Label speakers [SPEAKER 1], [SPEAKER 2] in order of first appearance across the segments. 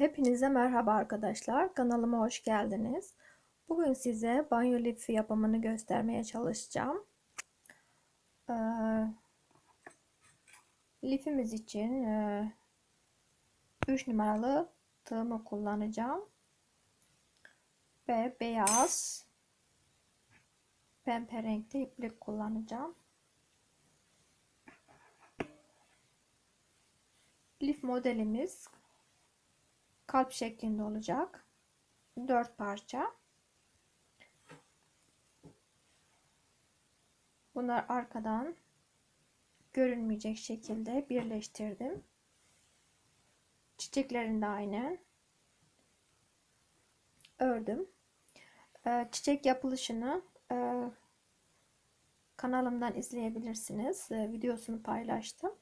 [SPEAKER 1] Hepinize merhaba arkadaşlar. Kanalıma hoş geldiniz. Bugün size banyo lifi yapımını göstermeye çalışacağım. Ee, lifimiz için e, 3 numaralı tığımı kullanacağım. Ve beyaz pembe renkli iplik kullanacağım. Lif modelimiz kalp şeklinde olacak. 4 parça. Bunlar arkadan görünmeyecek şekilde birleştirdim. Çiçeklerini de aynen ördüm. Ee, çiçek yapılışını e, kanalımdan izleyebilirsiniz. Ee, videosunu paylaştım.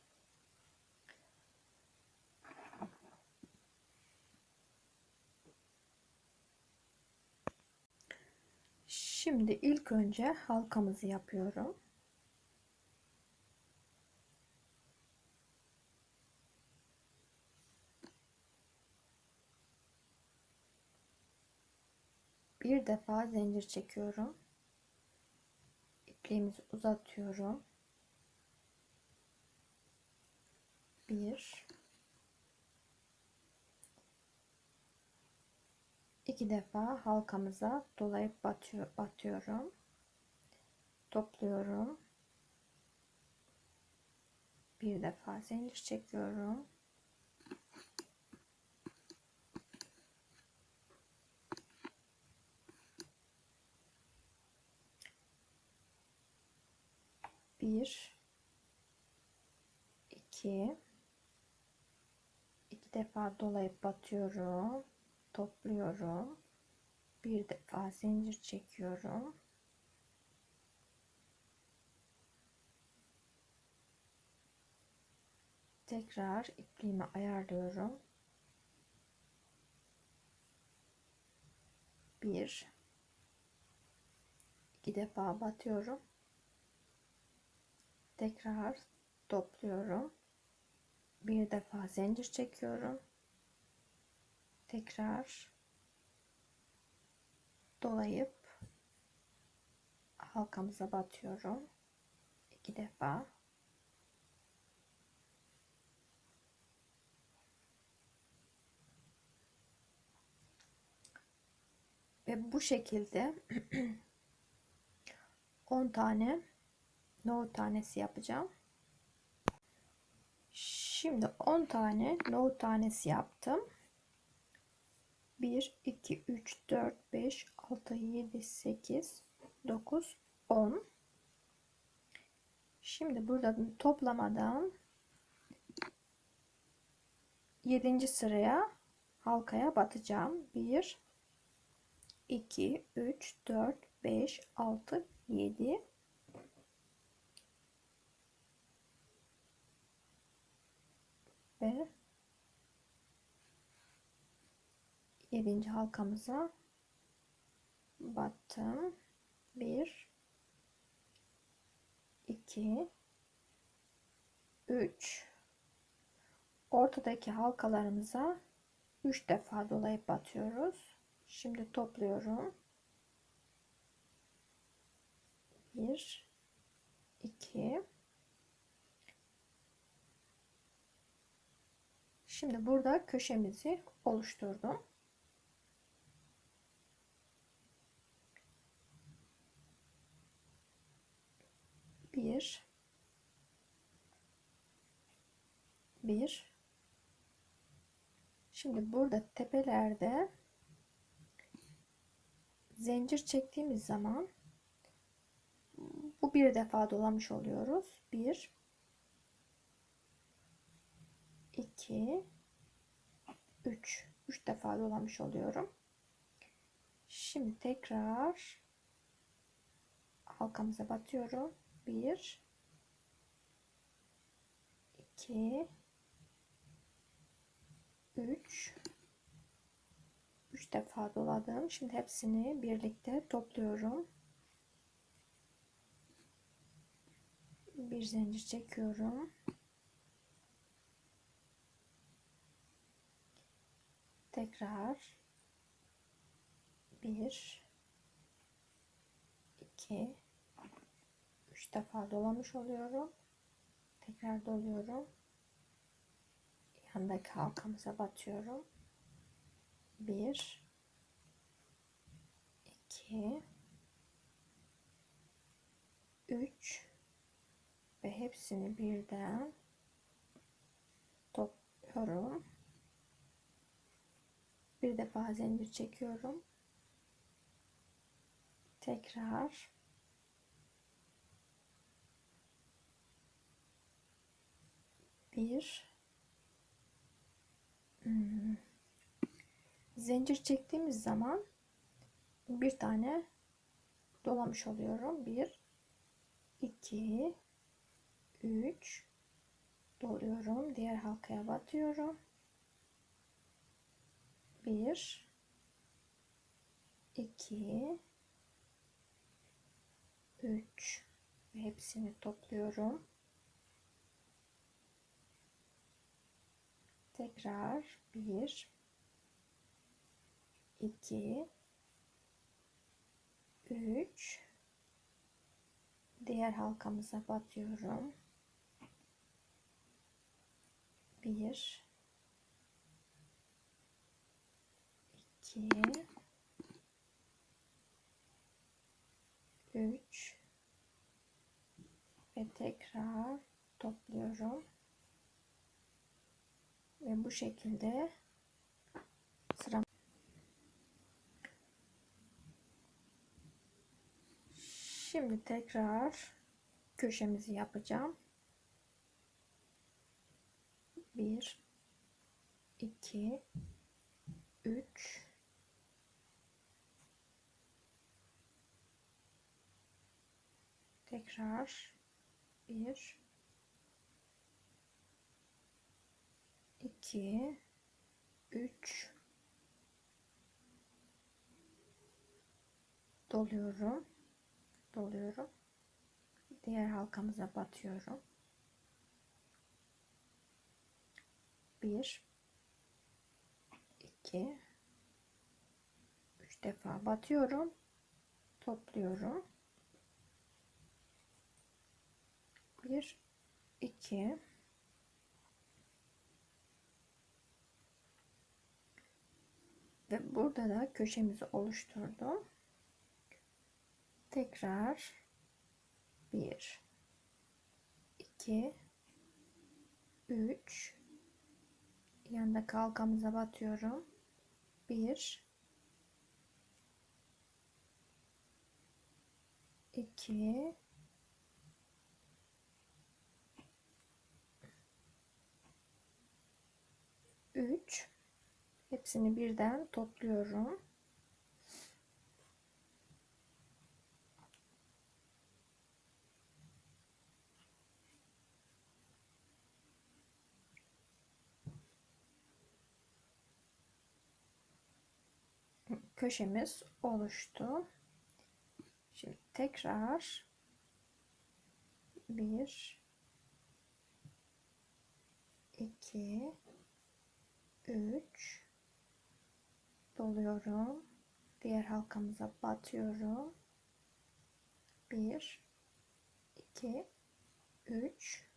[SPEAKER 1] Şimdi ilk önce halkamızı yapıyorum. Bir defa zincir çekiyorum. İpliğimizi uzatıyorum. Bir, iki defa halkamıza dolayıp batıyor, batıyorum. Topluyorum. Bir defa zincir çekiyorum. Bir, iki, iki defa dolayıp batıyorum topluyorum. Bir defa zincir çekiyorum. Tekrar ipliğimi ayarlıyorum. Bir, iki defa batıyorum. Tekrar topluyorum. Bir defa zincir çekiyorum tekrar dolayıp halkamıza batıyorum. iki defa. Ve bu şekilde 10 tane nohut tanesi yapacağım. Şimdi 10 tane nohut tanesi yaptım. 1, 2, 3, 4, 5, 6, 7, 8, 9, 10. Şimdi burada toplamadan 7. sıraya halkaya batacağım. 1, 2, 3, 4, 5, 6, 7. Ve 7. halkamıza battım. 1 2 3 ortadaki halkalarımıza 3 defa dolayıp batıyoruz. Şimdi topluyorum. 1 2 Şimdi burada köşemizi oluşturdum. Bir bir şimdi burada tepelerde zincir çektiğimiz zaman bu bir defa dolamış oluyoruz. Bir, iki, üç, üç defa dolamış oluyorum. Şimdi tekrar halkamıza batıyorum. 1 2 3 3 defa doladım. Şimdi hepsini birlikte topluyorum. Bir zincir çekiyorum. tekrar bir iki üç defa dolamış oluyorum. Tekrar doluyorum. Yandaki halkamıza batıyorum. Bir. İki. Üç. Ve hepsini birden topluyorum. Bir defa zincir çekiyorum. Tekrar bir hmm, zincir çektiğimiz zaman bir tane dolamış oluyorum. Bir, iki, üç doluyorum. Diğer halkaya batıyorum. Bir, iki, üç ve hepsini topluyorum. Tekrar bir, iki, üç. Diğer halkamıza batıyorum. Bir, iki, üç ve tekrar topluyorum ve bu şekilde sıra şimdi tekrar köşemizi yapacağım. 1 2 3 tekrar 1 2 3 doluyorum doluyorum. Diğer halkamıza batıyorum. 1 2 3 defa batıyorum topluyorum. 1 2 ve burada da köşemizi oluşturdum. Tekrar 1 2 3 yanında kalkamıza batıyorum. 1 2 3 hepsini birden topluyorum köşemiz oluştu. Şimdi tekrar bir iki üç doluyorum. Diğer halkamıza batıyorum. Bir iki üç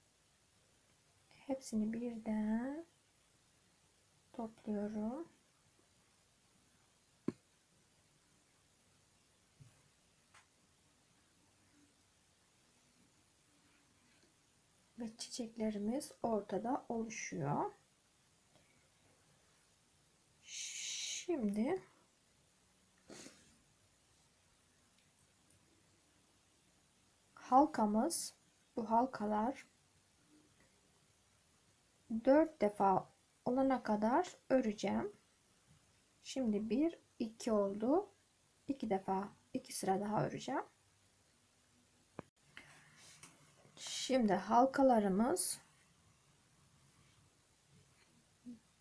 [SPEAKER 1] hepsini birden topluyorum. ve çiçeklerimiz ortada oluşuyor. Şimdi halkamız bu halkalar dört defa olana kadar öreceğim. Şimdi bir iki oldu. iki defa iki sıra daha öreceğim. Şimdi halkalarımız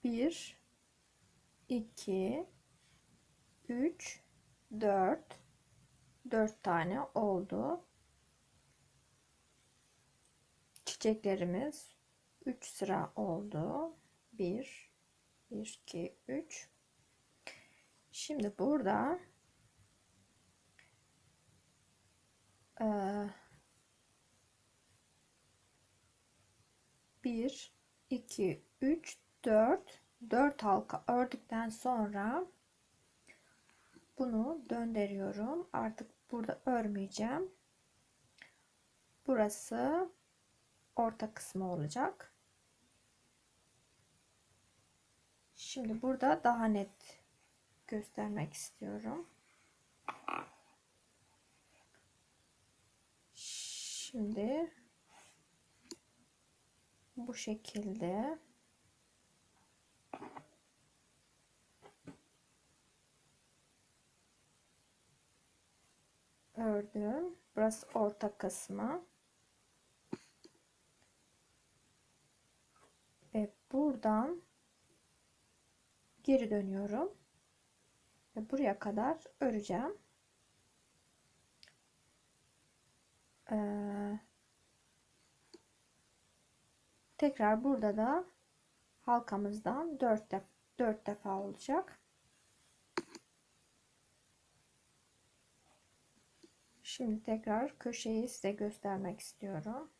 [SPEAKER 1] 1 2 3 4 4 tane oldu. Çiçeklerimiz 3 sıra oldu. 1 1 2 3 Şimdi burada eee, bir, iki, üç, dört, dört halka ördükten sonra bunu döndürüyorum. Artık burada örmeyeceğim. Burası orta kısmı olacak. Şimdi burada daha net göstermek istiyorum. Şimdi bu şekilde ördüm. Burası orta kısmı. Ve buradan geri dönüyorum. Ve buraya kadar öreceğim. Ee, tekrar burada da halkamızdan 4 def 4 defa olacak. Şimdi tekrar köşeyi size göstermek istiyorum.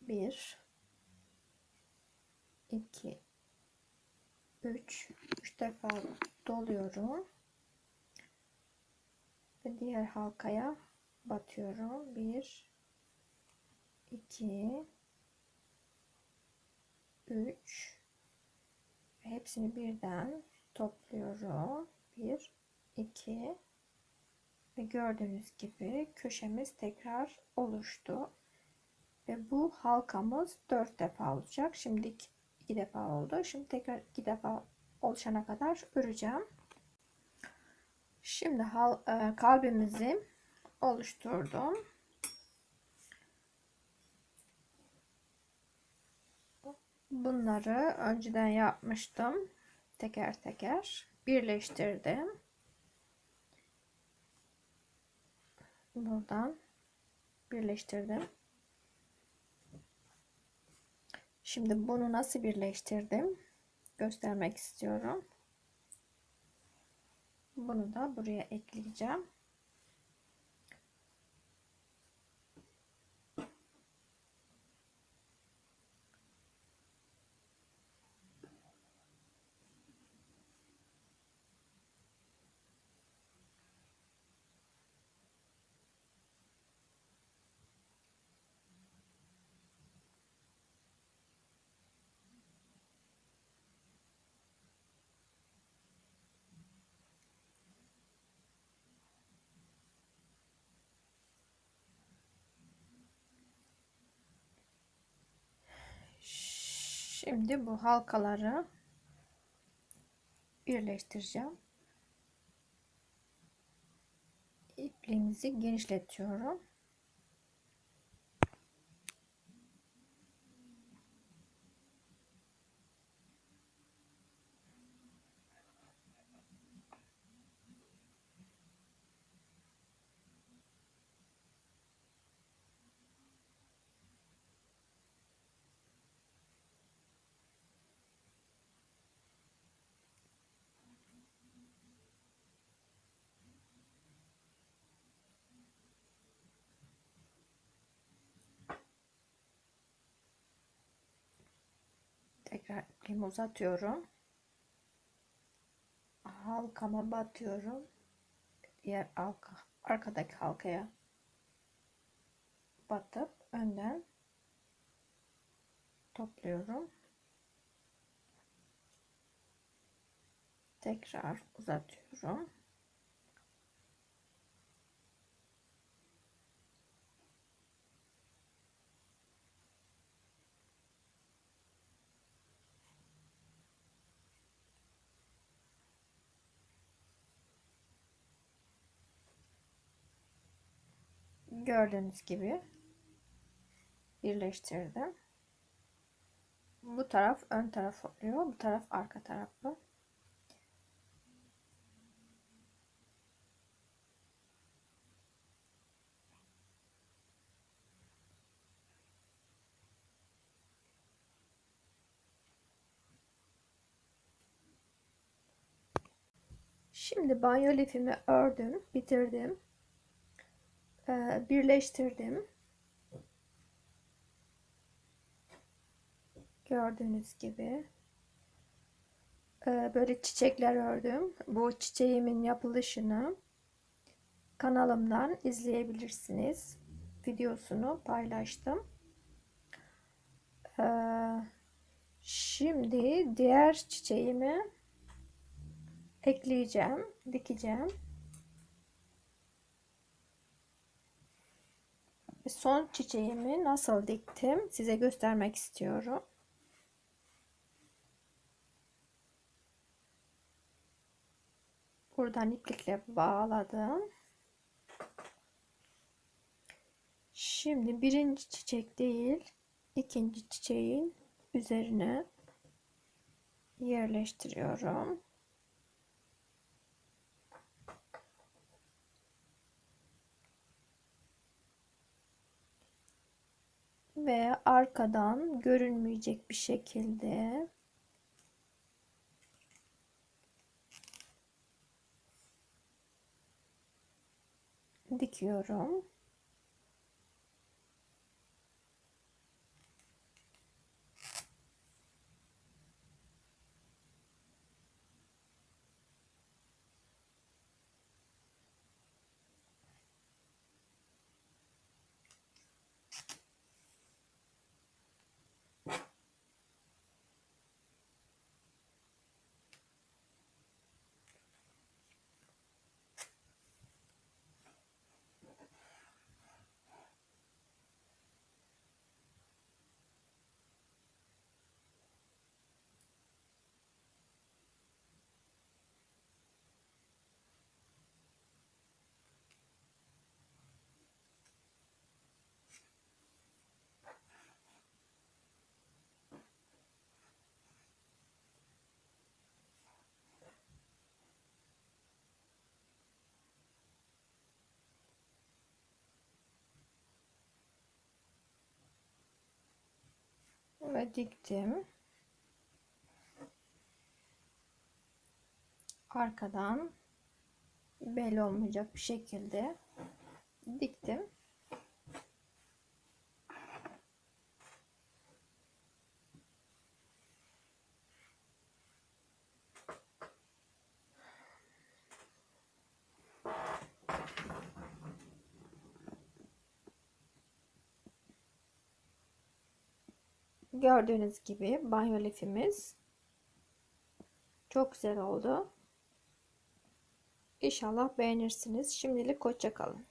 [SPEAKER 1] Bir, iki, üç, üç defa doluyorum ve diğer halkaya batıyorum. Bir, iki, üç, hepsini birden topluyorum. Bir, iki ve gördüğünüz gibi köşemiz tekrar oluştu. Ve bu halkamız 4 defa olacak. Şimdi 2 defa oldu. Şimdi tekrar 2 defa oluşana kadar öreceğim. Şimdi hal, e, kalbimizi oluşturdum. Bunları önceden yapmıştım. Teker teker birleştirdim. Buradan birleştirdim. Şimdi bunu nasıl birleştirdim göstermek istiyorum. Bunu da buraya ekleyeceğim. Şimdi bu halkaları birleştireceğim. İpliğimizi genişletiyorum. Tekrar ipliğimi uzatıyorum. Halkama batıyorum. Diğer halka, arkadaki halkaya batıp önden topluyorum. Tekrar uzatıyorum. gördüğünüz gibi birleştirdim. Bu taraf ön taraf oluyor. Bu taraf arka tarafı. Şimdi banyo lifimi ördüm, bitirdim. Ee, birleştirdim. Gördüğünüz gibi. Ee, böyle çiçekler ördüm. Bu çiçeğimin yapılışını kanalımdan izleyebilirsiniz. Videosunu paylaştım. Ee, şimdi diğer çiçeğimi ekleyeceğim, dikeceğim. Son çiçeğimi nasıl diktim size göstermek istiyorum. Buradan iplikle bağladım. Şimdi birinci çiçek değil, ikinci çiçeğin üzerine yerleştiriyorum. Ve arkadan görünmeyecek bir şekilde dikiyorum. Ve diktim. Arkadan belli olmayacak bir şekilde diktim. Gördüğünüz gibi banyo lifimiz çok güzel oldu. İnşallah beğenirsiniz. Şimdilik hoşça kalın.